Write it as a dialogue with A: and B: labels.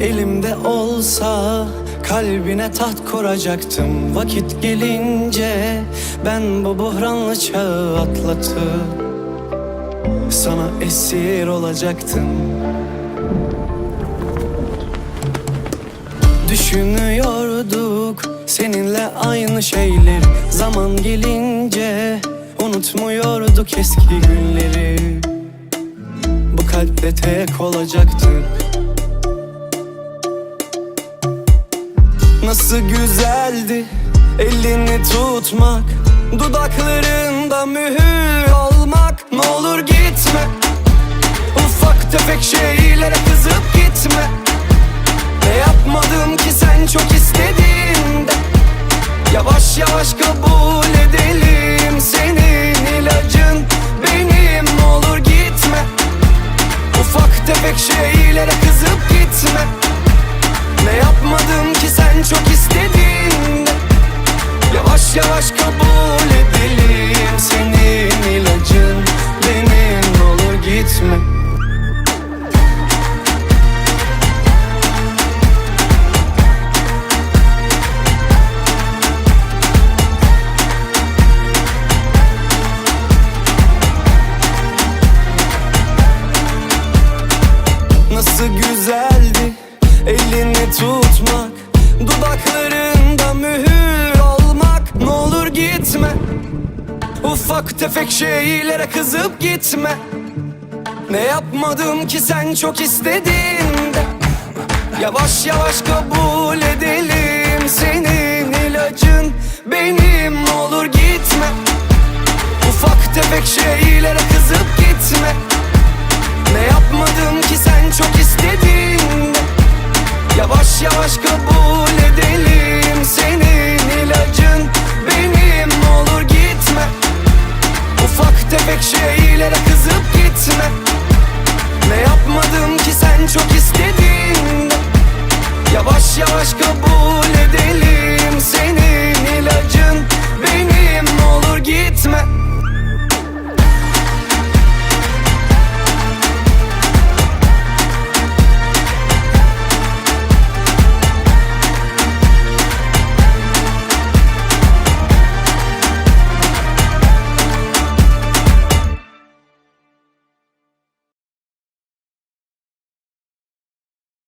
A: Elimde olsa kalbine taht kuracaktım. Vakit gelince ben bu buhranlı çağı atlatıp Sana esir olacaktım. Düşünüyorduk seninle aynı şeyleri Zaman gelince unutmuyorduk eski günleri. Bu kalpte tek olacaktık Nasıl güzeldi elini tutmak Dudaklarında mühür olmak. Ne olur gitme Ufak tefek şeylere kızıp gitme. Ne yapmadım ki sen çok istediğinde? Yavaş yavaş kabul edelim Senin ilacın benim. Ne olur gitme Ufak tefek şeylere kızıp gitme. Ne yapmadım Nasıl güzeldi elini tutmak Dudaklarında mühür olmak. Ne olur gitme Ufak tefek şeylere kızıp gitme. Ne yapmadım ki sen çok istediğinde Yavaş yavaş kabul edelim Senin ilacın. Benim ne olur gitme Ufak tefek şeylere kızıp gitme. Ne yapmadım ki sen sen çok istedin Yavaş yavaş kabul edelim. Senin ilacın benim. Olur gitme. Ufak tefek şeylere kızıp gitme. Ne yapmadım ki sen çok istedin? Yavaş yavaş kabul edelim.